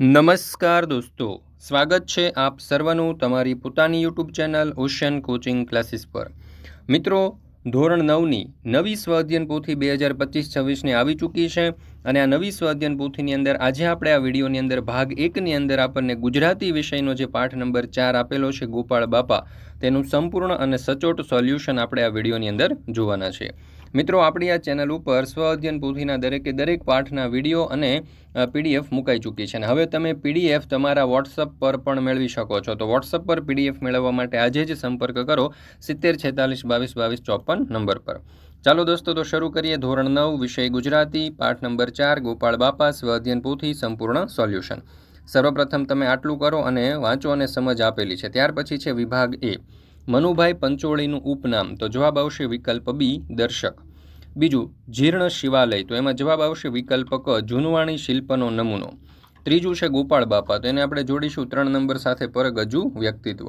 નમસ્કાર દોસ્તો, સ્વાગત છે આપ સર્વનું તમારી પોતાની YouTube channel ocean coaching classes પર. મિત્રો, ધોરણ નવની નવી સ્વાધ્યન પોથી બે હજાર પચીસ છવ્વીસની આવી ચૂકી છે અને આ નવી સ્વાધ્યન પોથીની અંદર આજે આપણે આ વિડીયોની અંદર ભાગ એકની અંદર આપણને ગુજરાતી વિષયનો જે પાઠ નંબર ચાર આપેલો છે ગોપાળ બાપા, તેનું સંપૂર્ણ અને સચોટ સોલ્યુશન આપણે આ વિડીયોની અંદર જોવાના છે. મિત્રો, આપણી આ ચેનલ ઉપર સ્વ અધ્યયન પોથીના દરેકે દરેક પાઠના વીડિયો અને પીડીએફ મુકાઈ ચૂકી છે અને હવે તમે પીડીએફ તમારા વોટ્સઅપ પર પણ મેળવી શકો છો. તો વોટ્સઅપ પર પીડીએફ મેળવવા માટે આજે જ સંપર્ક કરો સિત્તેર છેતાલીસ બાવીસ બાવીસ ચોપન નંબર પર. ચાલો દોસ્તો, તો શરૂ કરીએ ધોરણ નવ, વિષય ગુજરાતી, પાઠ નંબર ચાર ગોપાળ બાપા, સ્વ અધ્યયન પોથી, સંપૂર્ણ સોલ્યુશન. સર્વપ્રથમ તમે આટલું કરો અને વાંચો અને સમજ આપેલી છે. ત્યાર પછી છે વિભાગ એ. મનુભાઈ પંચોળીનું ઉપનામ, તો જવાબ આવશે વિકલ્પ બી, દર્શક. બીજું, જીર્ણ શિવાલય, તો એમાં જવાબ આવશે વિકલ્પ ક, જૂનવાણી શિલ્પનો નમૂનો. ત્રીજું છે ગોપાળ બાપા, તો એને આપણે જોડીશું ત્રણ નંબર સાથે પરગજુ વ્યક્તિત્વ.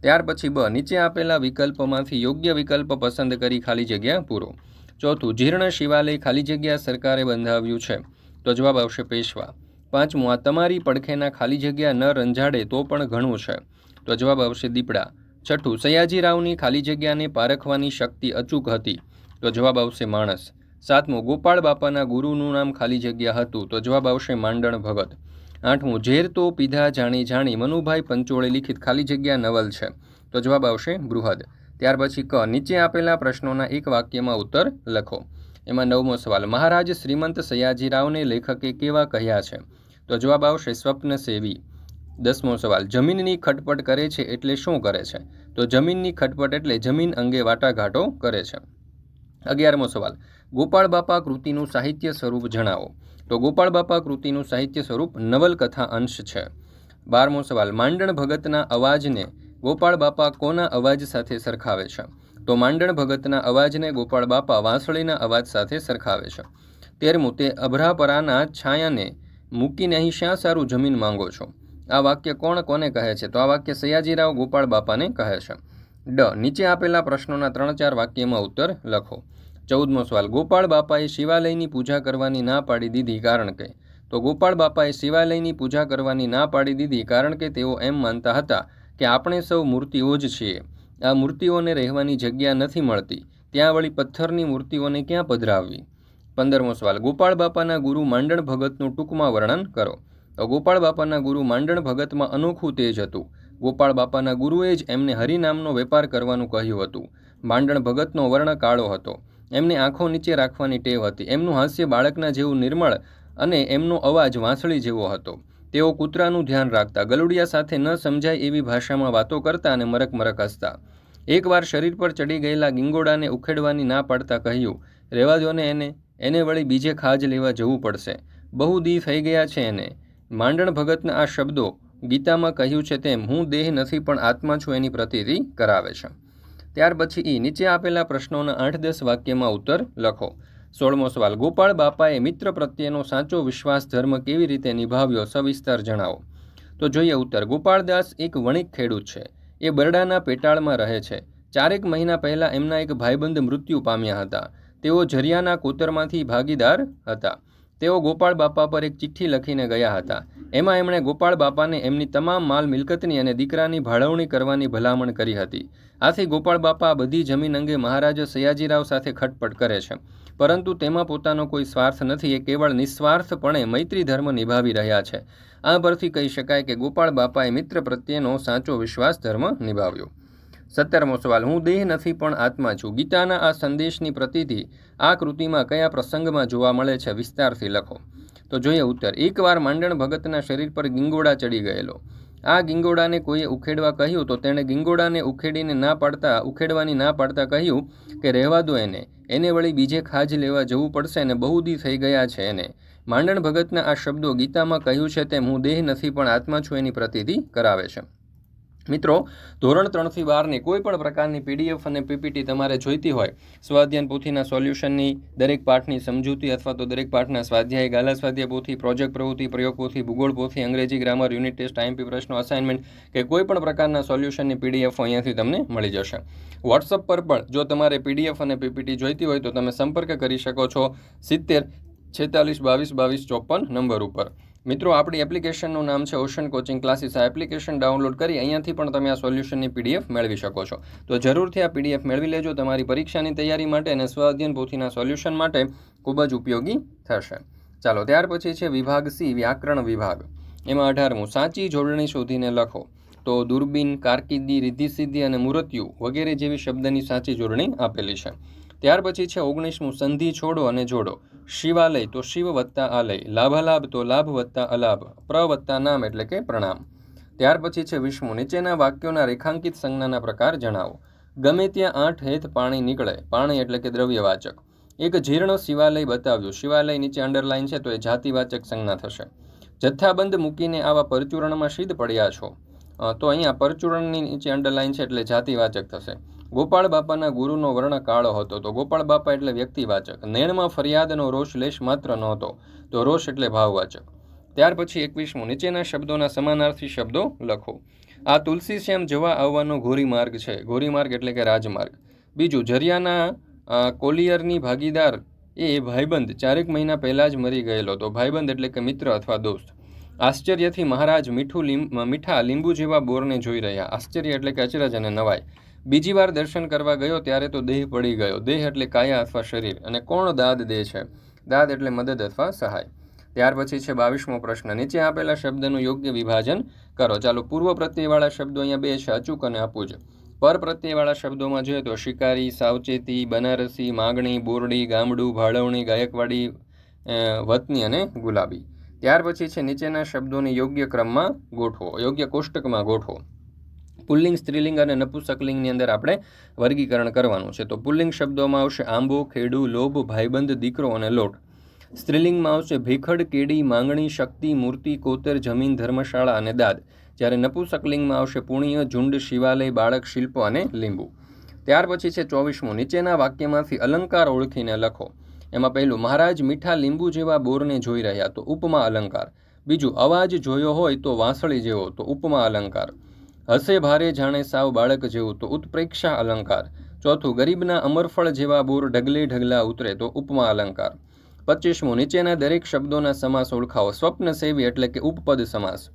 ત્યાર પછી બ, નીચે આપેલા વિકલ્પમાંથી યોગ્ય વિકલ્પ પસંદ કરી ખાલી જગ્યા પૂરો. ચોથું, જીર્ણ શિવાલય ખાલી જગ્યા સરકારે બંધાવ્યું છે, તો જવાબ આવશે પેશવા. પાંચમું, આ તમારી પડખેના ખાલી જગ્યા ન રંજાડે તો પણ ઘણું છે, તો જવાબ આવશે દીપડા. છઠ્ઠું, સયાજીરાવની ખાલી જગ્યાને પારખવાની શક્તિ અચૂક હતી, તો જવાબ આવશે માણસ. સાતમું, ગોપાળ બાપાના ગુરુનું નામ ખાલી જગ્યા હતું, તો જવાબ આવશે માંડણ ભગત. આઠમું, ઝેર તો પીધા જાણી જાણી, મનુભાઈ પંચોળે લિખિત ખાલી જગ્યા નવલ છે, તો જવાબ આવશે બૃહદ. ત્યાર પછી ક, નીચે આપેલા પ્રશ્નોના એક વાક્યમાં ઉત્તર લખો. એમાં નવમો સવાલ, મહારાજ શ્રીમંત સયાજીરાવને લેખકે કેવા કહ્યા છે? તો જવાબ આવશે સ્વપ્ન સેવી. દસમો સવાલ, જમીનની ખટપટ કરે છે એટલે શું કરે છે? તો જમીનની ખટપટ એટલે જમીન અંગે વાટાઘાટો કરે છે. અગિયારમો સવાલ, ગોપાળ બાપા કૃતિનું સાહિત્ય સ્વરૂપ જણાવો. તો ગોપાળ બાપા કૃતિનું સાહિત્ય સ્વરૂપ નવલકથા અંશ છે. બારમો સવાલ, માંડણ ભગતના અવાજને ગોપાળ બાપા કોના અવાજ સાથે સરખાવે છે? તો માંડણ ભગતના અવાજને ગોપાળ બાપા વાંસળીના અવાજ સાથે સરખાવે છે. તેરમું, તે અભરાપરાના છાયાને મૂકીને અહીં શ્યાં સારું જમીન માંગો છો? આ વાક્ય કોણ કોને કહે છે? તો આ વાક્ય સયાજીરાવ ગોપાળ બાપાને કહે છે. ડ, નીચે આપેલા પ્રશ્નોના ત્રણ ચાર વાક્યમાં ઉત્તર લખો. ચૌદમો સવાલ, ગોપાળ બાપાએ શિવાલયની પૂજા કરવાની ના પાડી દીધી કારણ કે? તો ગોપાળ બાપાએ શિવાલયની પૂજા કરવાની ના પાડી દીધી કારણ કે તેઓ એમ માનતા હતા કે આપણે સૌ મૂર્તિઓ જ છીએ. આ મૂર્તિઓને રહેવાની જગ્યા નથી મળતી. ત્યાં વળી પથ્થરની મૂર્તિઓને ક્યાં પધરાવવી? પંદરમો સવાલ, ગોપાળ બાપાના ગુરુ માંડણ ભગતનું ટૂંકમાં વર્ણન કરો. ગોપાળ બાપાના ગુરુ માંડણ ભગતમાં અનોખું તેજ હતું. ગોપાળ બાપાના ગુરુએ જ એમને હરિનામનો વેપાર કરવાનું કહ્યું હતું. માંડણ ભગતનો વર્ણ કાળો હતો. એમને આંખો નીચે રાખવાની ટેવ હતી. એમનું હાસ્ય બાળકના જેવું નિર્મળ અને એમનો અવાજ વાંસળી જેવો હતો. તેઓ કૂતરાનું ધ્યાન રાખતા, ગલુડિયા સાથે ન સમજાય એવી ભાષામાં વાતો કરતા અને મરક મરક હસતા. એકવાર શરીર પર ચડી ગયેલા ગિંગોડાને ઉખેડવાની ના પાડતા કહ્યું રહેવા દો ને એને. એને વળી બીજે ખાજ લેવા જવું પડશે. બહુ દી થઈ ગયા છે એને. માંડણ ભગતના આ શબ્દો ગીતામાં કહ્યું છે તેમ હું દેહ નથી પણ આત્મા છું એની પ્રતીતિ કરાવે છે. ત્યાર પછી એ નીચે આપેલા પ્રશ્નોના આઠ દસ વાક્યમાં ઉત્તર લખો. સોળમો સવાલ, ગોપાળ બાપાએ મિત્ર પ્રત્યેનો સાચો વિશ્વાસ ધર્મ કેવી રીતે નિભાવ્યો સવિસ્તાર જણાવો. તો જોઈએ ઉત્તર ગોપાળદાસ એક વણિક ખેડૂત છે. એ બરડાના પેટાળમાં રહે છે. ચારેક મહિના પહેલાં એમના એક ભાઈબંધ મૃત્યુ પામ્યા હતા. તેઓ ઝરિયાના કોતરમાંથી ભાગીદાર હતા. તેઓ ગોપાળ બાપા પર એક ચિઠ્ઠી લખીને ગયા હતા. એમાં એમણે ગોપાળ બાપાને એમની તમામ માલ મિલકતની અને દીકરાની ભાળવણી કરવાની ભલામણ કરી હતી. આથી ગોપાળ બાપા બધી જમીન અંગે મહારાજા સયાજીરાવ સાથે ખટપટ કરે છે. પરંતુ તેમાં પોતાનો કોઈ સ્વાર્થ નથી, એ કેવળ નિસ્વાર્થપણે મૈત્રી ધર્મ નિભાવી રહ્યા છે. આ પરથી કહી શકાય કે ગોપાળ બાપાએ મિત્ર પ્રત્યેનો સાચો વિશ્વાસ ધર્મ નિભાવ્યો. સત્તરમો સવાલ, હું દેહ નથી, પણ આત્મા છું. ગીતાના આ સંદેશની પ્રતિથી આ કૃતિમાં કયા પ્રસંગમાં જોવા મળે છે વિસ્તારથી લખો. તો જોઈએ ઉત્તર, એકવાર માંડણ ભગતના શરીર પર ગિંગોડા ચડી ગયેલો. આ ગિંગોડાને કોઈએ ઉખેડવા કહ્યું તો તેણે ગિંગોડાને ઉખેડીને ના પાડતા, ઉખેડવાની ના પાડતા કહ્યું કે, રહેવા દો એને. એને વળી બીજે ખાજ લેવા જવું પડશે અને બહુ દી થઈ ગયા છે એને. માંડણ ભગતના આ શબ્દો ગીતામાં કહ્યું છે તેમ, હું દેહ નથી, પણ આત્મા છું એની પ્રતિતિ કરાવે છે. મિત્રો, ધોરણ ત્રણથી બારની કોઈ પણ પ્રકારની પીડીએફ અને પીપીટી તમારે જોઈતી હોય, સ્વાધ્યાયન પોથીના સોલ્યુશનની દરેક પાઠની સમજૂતી અથવા તો દરેક પાઠના સ્વાધ્યાય, ગાલા સ્વાધ્યાય પોથી, પ્રોજેક્ટ પ્રવૃત્તિ, પ્રયોગ પોથી, ભૂગોળ પોથી, અંગ્રેજી ગ્રામર, યુનિટ ટેસ્ટ આઈએમપી પ્રશ્નો, અસાઇનમેન્ટ કે કોઈ પણ પ્રકારના સોલ્યુશનની પીડીએફ અહીંયાથી તમને મળી જશે. વોટ્સઅપ પર પણ જો તમારે પીડીએફ અને પીપીટી જોઈતી હોય તો તમે સંપર્ક કરી શકો છો સિત્તેર છેતાલીસ બાવીસ બાવીસ ચોપન નંબર ઉપર. મિત્રો, આપણી એપ્લિકેશનનું નામ છે ઓશન કોચિંગ ક્લાસીસ આ એપ્લિકેશન ડાઉનલોડ કરી અહીંયાથી પણ તમે આ સોલ્યુશનની પીડીએફ મેળવી શકો છો. તો જરૂરથી આ પીડીએફ મેળવી લેજો. તમારી પરીક્ષાની તૈયારી માટે અને સ્વ અધ્યયન પોથીના સોલ્યુશન માટે ખૂબ જ ઉપયોગી થશે. ચાલો, ત્યાર પછી છે વિભાગ સી, વ્યાકરણ વિભાગ. એમાં અઢારમું, સાચી જોડણી શોધીને લખો. તો દૂરબીન, કારકિર્દી, રિદ્ધિસિદ્ધિ અને મૂર્ત્યુ વગેરે જેવી શબ્દની સાચી જોડણી આપેલી છે. ત્યાર પછી છે ઓગણીસમું સંધિ છોડો અને જોડો. શિવાલય તો શિવ વત્તા આલય, લાભાલાભ તો લાભ વત્તા અલાભ, પ્ર વત્તા નામ એટલે કે પ્રણામ. ત્યાર પછી છે વિષ્ણુ, નીચેના વાક્યોના રેખાંકિત સંજ્ઞાના પ્રકાર જણાવો. ગમે ત્યાં આઠ હેત પાણી નીકળે, પાણી એટલે કે દ્રવ્યવાચક. એક જીર્ણ શિવાલય બતાવ્યું શિવાલય નીચે અંડરલાઇન છે તો એ જાતિવાચક સંજ્ઞા થશે. જથ્થાબંધ મૂકીને આવા પરચૂરણમાં સિદ્ધ પડ્યા છો. તો અહીંયા પરચૂરણની નીચે અંડરલાઇન છે એટલે જાતિવાચક થશે. ગોપાળ બાપાના ગુરુનો વર્ણ કાળો હતો. તો ગોપાળ બાપા એટલે વ્યક્તિવાચક. નેણમાં ફરિયાદનો રોષ લેશ માત્ર નહોતો, તો રોષ એટલે ભાવવાચક. ત્યાર પછી એકવીસમું, નીચેના શબ્દોના સમાનાર્થી શબ્દો લખો. આ તુલસી શ્યામ જવા આવવાનો ઘોરી માર્ગ છે. ઘોરી માર્ગ એટલે કે રાજમાર્ગ. બીજું, જરિયાના કોલિયરની ભાગીદાર એ ભાઈબંધ ચારેક મહિના પહેલાં જ મરી ગયેલો તો ભાઈબંધ એટલે કે મિત્ર અથવા દોસ્ત. આશ્ચર્યથી મહારાજ મીઠું મીઠા લીંબુ જેવા બોરને જોઈ રહ્યા. આશ્ચર્ય એટલે કે અચરજ અને નવાઈ. બીજી વાર દર્શન કરવા ગયો ત્યારે તો દેહ પડી ગયો. દેહ એટલે કાયા અથવા શરીર. અને કોણ દાદ દે છે? દાદ એટલે મદદ અથવા સહાય. ત્યાર પછી છે બાવીસમો પ્રશ્ન. નીચે આપેલા શબ્દનું યોગ્ય વિભાજન કરો. ચાલો, પૂર્વ પ્રત્યયવાળા શબ્દો અહીંયા બે છે, અચૂક અને અપૂજ. પર પ્રત્યયવાળા શબ્દોમાં જોઈએ તો શિકારી, સાવચેતી, બનારસી, માગણી, બોરડી, ગામડું, ભાળવણી, ગાયકવાડી વતની અને ગુલાબી. ત્યાર પછી છે નીચેના શબ્દોને યોગ્ય ક્રમમાં ગોઠવો. યોગ્ય કોષ્ટકમાં ગોઠવો. પુલ્લિંગ, સ્ત્રીલિંગ અને નપુસકલિંગની અંદર આપણે વર્ગીકરણ કરવાનું છે. તો પુલ્લિંગ શબ્દોમાં આવશે આંબો, ખેડુ, લોભ, ભાઈબંધ, દીકરો અને લોટ. સ્ત્રીલિંગમાં આવશે ભીખડ, કેડી, માંગણી, શક્તિ, મૂર્તિ, કોતર, જમીન, ધર્મશાળા અને દાદ. જ્યારે નપુસકલિંગમાં આવશે પુણ્ય, ઝુંડ, શિવાલય, બાળક, શિલ્પ અને લીંબુ. ત્યાર પછી છે ચોવીસમું. નીચેના વાક્યમાંથી અલંકાર ઓળખીને લખો. એમાં પહેલું, મહારાજ મીઠા લીંબુ જેવા બોરને જોઈ રહ્યા. તો ઉપમા અલંકાર. બીજું, અવાજ જોયો હોય તો વાંસળી જેવો. તો ઉપમા અલંકાર. હસે ભારે જાણે સાવ બાળક જેવું તો ઉત્પ્રેક્ષા અલંકાર. ચોથું, ગરીબના અમરફળ જેવા બોર ઢગલે ઢગલા ઉતરે તો ઉપમા અલંકાર. પચીસમું નીચેના દરેક શબ્દોના સમાસ ઓળખાવો. સ્વપ્ન સેવી એટલે કે ઉપપદ સમાસ.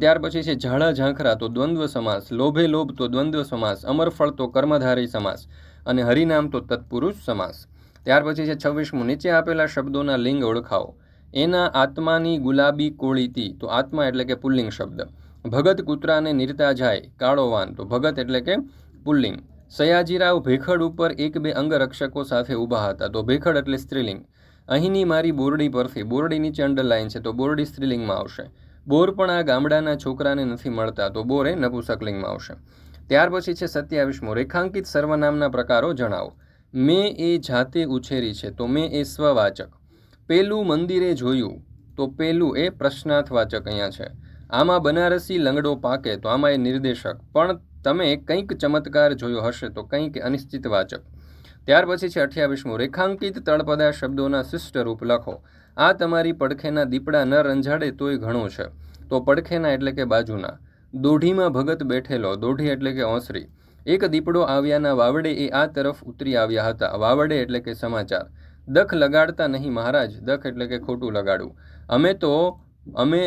ત્યાર પછી છે ઝાડા ઝાંખરા તો દ્વંદ્વ સમાસ. લોભે લોભ તો દ્વંદ્વ સમાસ. અમરફળ તો કર્મધારી સમાસ. અને હરિનામ તો તત્પુરુષ સમાસ. ત્યાર પછી છે છવ્વીસમું, નીચે આપેલા શબ્દોના લિંગ ઓળખાવો. એના આત્માની ગુલાબી કોળીતી તો આત્મા એટલે કે પુલ્લિંગ શબ્દ. ભગત કૂતરાને નિરતા જાય, કાળો વાન. તો ભગત એટલે કે પુલ્લિંગ. સયાજીરાવ ભેખડ ઉપર એક બે અંગરક્ષકો સાથે ઊભા હતા. તો ભેખડ એટલે સ્ત્રીલિંગ. અહીંની મારી બોરડી પરથી બોરડી નીચે અંડરલાઇન છે, તો બોરડી સ્ત્રીલિંગમાં આવશે. બોર પણ આ ગામડાના છોકરાને નથી મળતા, તો બોર એ નપુસકલિંગમાં આવશે. ત્યાર પછી છે સત્યાવીસમો રેખાંકિત સર્વનામના પ્રકારો જણાવો. મેં એ જાતે ઉછેરી છે, તો મેં એ સ્વવાચક. પેલું મંદિરે જોયું, તો પેલું એ પ્રશ્નાર્થવાચક અહીંયા છે. આમાં બનારસી લંગડો પાકે તો આમાં એ નિર્દેશક. પણ તમે કંઈક ચમત્કાર જોયો હશે તો કંઈક અનિશ્ચિત વાચક ત્યાર પછી છે અઠ્યાવીસમું. રેખાંકિત તળપદા શબ્દોના શિષ્ટ રૂપ લખો. આ તમારી પડખેના દીપડા ન રંજાડે તોય ઘણું છે. તો પડખેના એટલે કે બાજુના. દોઢીમાં ભગત બેઠેલો, દોઢી એટલે કે ઓસરી. એક દીપડો આવ્યાના વાવડે એ આ તરફ ઉતરી આવ્યા હતા. વાવડે એટલે કે સમાચાર. દખ લગાડતા નહીં મહારાજ, દખ એટલે કે ખોટું લગાડવું. અમે તો, અમે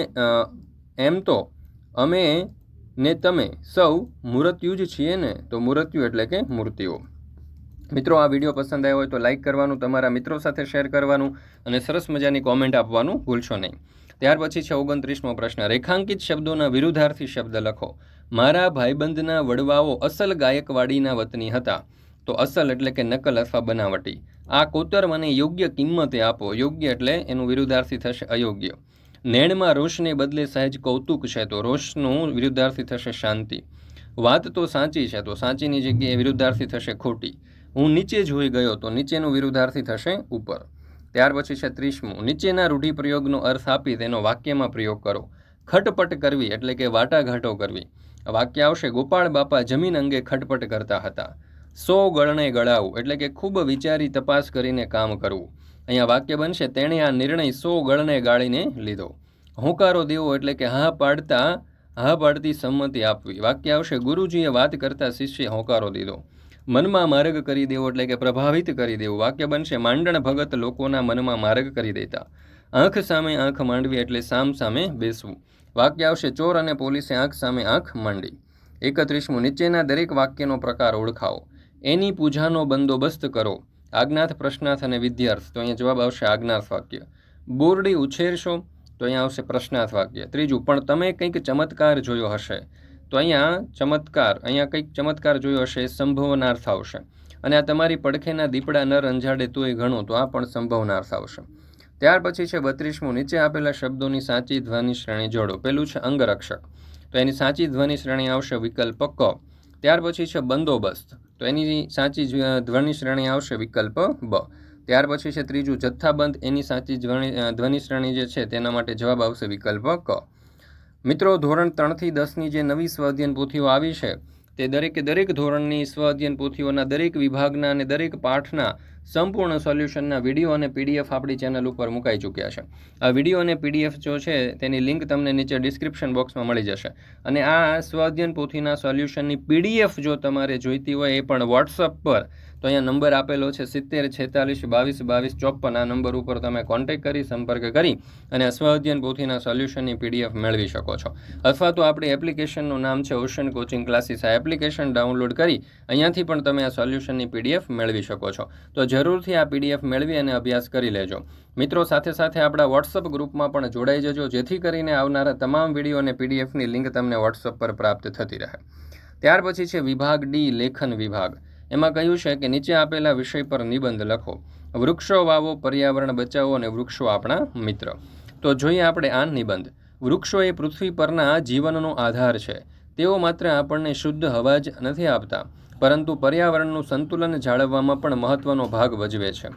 એમ તો અમે ને તમે સૌ મૂર્ત્યુ જ છીએ ને, તો મૂર્ત્યુ એટલે કે મૂર્તિઓ. મિત્રો, આ વીડિયો પસંદ આવ્યો હોય તો લાઇક કરવાનું, તમારા મિત્રો સાથે શેર કરવાનું અને સરસ મજાની કોમેન્ટ આપવાનું ભૂલશો નહીં. ત્યાર પછી છે ઓગણત્રીસમો પ્રશ્ન. રેખાંકિત શબ્દોના વિરુદ્ધાર્થી શબ્દ લખો. મારા ભાઈબંધના વડવાઓ અસલ ગાયકવાડીના વતની હતા. તો અસલ એટલે કે નકલ અથવા બનાવટી. આ કોતર મને યોગ્ય કિંમતે આપો. યોગ્ય એટલે એનું વિરુદ્ધાર્થી થશે અયોગ્ય. નેણમાં રોષને બદલે સહેજ કૌતુક છે તો રોષનું વિરુદ્ધાર્થી થશે શાંતિ. વાત તો સાચી છે તો સાચીની જગ્યાએ વિરુદ્ધાર્થી થશે ખોટી. હું નીચે જોઈ ગયો તો નીચેનું વિરુદ્ધાર્થી થશે ઉપર. ત્યાર પછી છે ત્રીસમું. નીચેના રૂઢિપ્રયોગનો અર્થ આપી તેનો વાક્યમાં પ્રયોગ કરો. ખટપટ કરવી એટલે કે વાટાઘાટો કરવી. વાક્ય આવશે, ગોપાળ બાપા જમીન અંગે ખટપટ કરતા હતા. સો ગળણે ગળાવું એટલે કે ખૂબ વિચારી તપાસ કરીને કામ કરવું. અહીંયા વાક્ય બનશે, તેણે આ નિર્ણય સો ગળને ગાળીને લીધો. હોંકારો દેવો એટલે કે હા પાડતા, હા પાડતી સંમતિ આપવી. વાક્ય આવશે, ગુરુજીએ વાત કરતા શિષ્યે હોંકારો દીધો. મનમાં માર્ગ કરી દેવો એટલે કે પ્રભાવિત કરી દેવું. વાક્ય બનશે, માંડણ ભગત લોકોના મનમાં માર્ગ કરી દેતા. આંખ સામે આંખ માંડવી એટલે સામ સામે બેસવું. વાક્ય આવશે, ચોર અને પોલીસે આંખ સામે આંખ માંડી. એકત્રીસમું, નીચેના દરેક વાક્યનો પ્રકાર ઓળખાવો. એની પૂજાનો બંદોબસ્ત કરો. આજ્ઞાથ પ્રશ્નાર્થ અને વિદ્યાર્થ. તો અહીંયા જવાબ આવશે આજ્ઞાર્થ વાક્ય. બોરડી ઉછેરશો તો અહીંયા આવશે પ્રશ્નાર્થ વાક્ય. ત્રીજું, પણ તમે કંઈક ચમત્કાર જોયો હશે. તો અહીંયા ચમત્કાર, અહીંયા કંઈક ચમત્કાર જોયો હશે સંભવનાર્થ આવશે. અને આ તમારી પડખેના દીપડા ન રંજાડે તોય ઘણું, તો આ પણ સંભવનાર્થ આવશે. ત્યાર પછી છે બત્રીસમું, નીચે આપેલા શબ્દોની સાચી ધ્વનિ શ્રેણી જોડો. પેલું છે અંગરક્ષક. તો એની સાચી ધ્વનિ શ્રેણી આવશે વિકલ્પ ક. ત્યાર પછી છે બંદોબસ્ત. તો એની સાચી ધ્વનિ શ્રેણી આવશે વિકલ્પ બ. ત્યાર પછી છે ત્રીજું જથ્થાબંધ એની સાચી ધ્વનિ શ્રેણી જે છે તેના માટે જવાબ આવશે વિકલ્પ ક. મિત્રો, ધોરણ ત્રણથી દસની જે નવી સ્વ અધ્યયન પોથીઓ આવી છે તે દરેકે દરેક ધોરણની સ્વ અધ્યયન પોથીઓના દરેક વિભાગના અને દરેક પાઠના સંપૂર્ણ સોલ્યુશનના વીડિયો અને પીડીએફ આપણી ચેનલ ઉપર મુકાઈ ચૂક્યા છે. આ વીડિયો અને પીડીએફ જો છે, તેની લિંક તમને નીચે ડિસ્ક્રિપ્શન બોક્સમાં મળી જશે. અને આ સ્વ અધ્યયન પોથીના સોલ્યુશનની પીડીએફ જો તમારે જોઈતી હોય, એ પણ વોટ્સઅપ પર તો અહીંયા નંબર આપેલો છે સિત્તેર, છેતાલીસ, બાવીસ બાવીસ, ચોપન. આ નંબર ઉપર તમે કોન્ટેક્ટ કરી, સંપર્ક કરી અને અશ્વાધ્યન પોથીના સોલ્યુશનની પીડીએફ મેળવી શકો છો. અથવા તો આપણી એપ્લિકેશનનું નામ છે ઓશન કોચિંગ ક્લાસીસ આ એપ્લિકેશન ડાઉનલોડ કરી અહીંયાથી પણ તમે આ સોલ્યુશનની પીડીએફ મેળવી શકો છો. તો જરૂરથી આ પીડીએફ મેળવી અને અભ્યાસ કરી લેજો. મિત્રો, સાથે સાથે આપણા વોટ્સઅપ ગ્રુપમાં પણ જોડાઈ જજો, જેથી કરીને આવનારા તમામ વીડિયો અને પીડીએફની લિંક તમને વોટ્સઅપ પર પ્રાપ્ત થતી રહે. ત્યાર પછી છે વિભાગ ડી લેખન વિભાગ. એમાં કહ્યું છે કે નીચે આપેલા વિષય પર નિબંધ લખો. વૃક્ષો વાવો, પર્યાવરણ બચાવો અને વૃક્ષો આપણા મિત્ર. તો જોઈએ આપણે આ નિબંધ. વૃક્ષો એ પૃથ્વી પરના જીવનનો આધાર છે. તેઓ માત્ર આપણને શુદ્ધ હવા જ નથી આપતા. પરંતુ પર્યાવરણનું સંતુલન જાળવવામાં પણ મહત્વનો ભાગ ભજવે છે.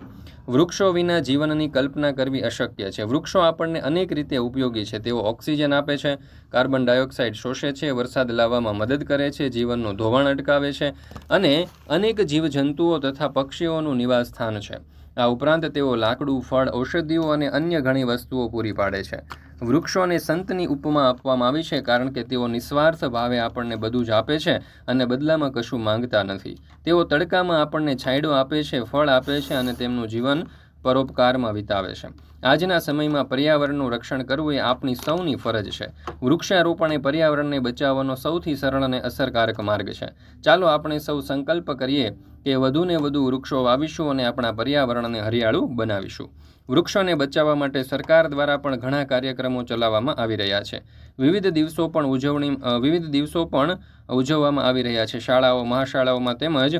વૃક્ષો વિના જીવનની કલ્પના કરવી અશક્ય છે. વૃક્ષો આપણને અનેક રીતે ઉપયોગી છે. તેઓ ઓક્સિજન આપે છે, કાર્બન ડાયોક્સાઇડ શોષે છે, વરસાદ લાવવામાં મદદ કરે છે, જીવનનું ધોવાણ અટકાવે છે અને અનેક જીવજંતુઓ તથા પક્ષીઓનું નિવાસસ્થાન છે. આ ઉપરાંત તેઓ લાકડું, ફળ, ઔષધિઓ અને અન્ય ઘણી વસ્તુઓ પૂરી પાડે છે. વૃક્ષોને સંતની ઉપમા આપવામાં આવી છે કારણ કે તેઓ નિસ્વાર્થ ભાવે આપણને બધું જ આપે છે અને બદલામાં કશું માંગતા નથી. તેઓ તડકામાં આપણને છાંયડો આપે છે, ફળ આપે છે અને તેમનું જીવન પરોપકારમાં વિતાવે છે. આજના સમયમાં પર્યાવરણનું રક્ષણ કરવું એ આપણી સૌની ફરજ છે. વૃક્ષારોપણ એ પર્યાવરણને બચાવવાનો સૌથી સરળ અને અસરકારક માર્ગ છે. ચાલો આપણે સૌ સંકલ્પ કરીએ કે વધુને વધુ વૃક્ષો વાવીશું અને આપણા પર્યાવરણને હરિયાળું બનાવીશું. વૃક્ષોને બચાવવા માટે સરકાર દ્વારા પણ ઘણા કાર્યક્રમો ચલાવવામાં આવી રહ્યા છે. વિવિધ દિવસો પણ ઉજવણી વિવિધ દિવસો પણ ઉજવવામાં આવી રહ્યા છે. શાળાઓ, મહાશાળાઓમાં તેમજ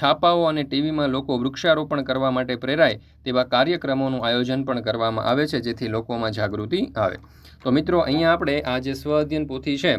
છાપાઓ અને ટીવીમાં લોકો વૃક્ષારોપણ કરવા માટે પ્રેરાય તેવા કાર્યક્રમોનું આયોજન પણ કરવામાં આવે છે, જેથી લોકોમાં જાગૃતિ આવે. તો મિત્રો, અહીંયા આપણે આ જે સ્વ અધ્યયન પોથી છે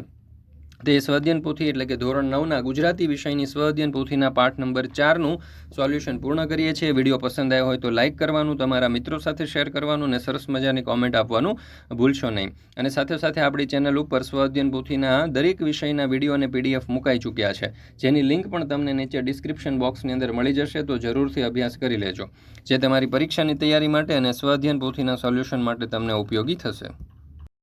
તે સ્વઅધ્યયન પોથી એટલે કે ધોરણ નવના ગુજરાતી વિષયની સ્વઅધ્યયન પોથીના પાઠ નંબર ચારનું સોલ્યુશન પૂર્ણ કરીએ છીએ. વીડિયો પસંદ આવ્યો હોય તો લાઇક કરવાનું, તમારા મિત્રો સાથે શેર કરવાનું અને સરસ મજાની કોમેન્ટ આપવાનું ભૂલશો નહીં. અને સાથે સાથે આપણી ચેનલ ઉપર સ્વઅધ્યયન પોથીના દરેક વિષયના વીડિયો અને પીડીએફ મુકાઈ ચૂક્યા છે. જેની લિંક પણ તમને નીચે ડિસ્ક્રિપ્શન બોક્સની અંદર મળી જશે, તો જરૂરથી અભ્યાસ કરી લેજો. જે તમારી પરીક્ષાની તૈયારી માટે અને સ્વઅધ્યયન પોથીના સોલ્યુશન માટે તમને ઉપયોગી થશે.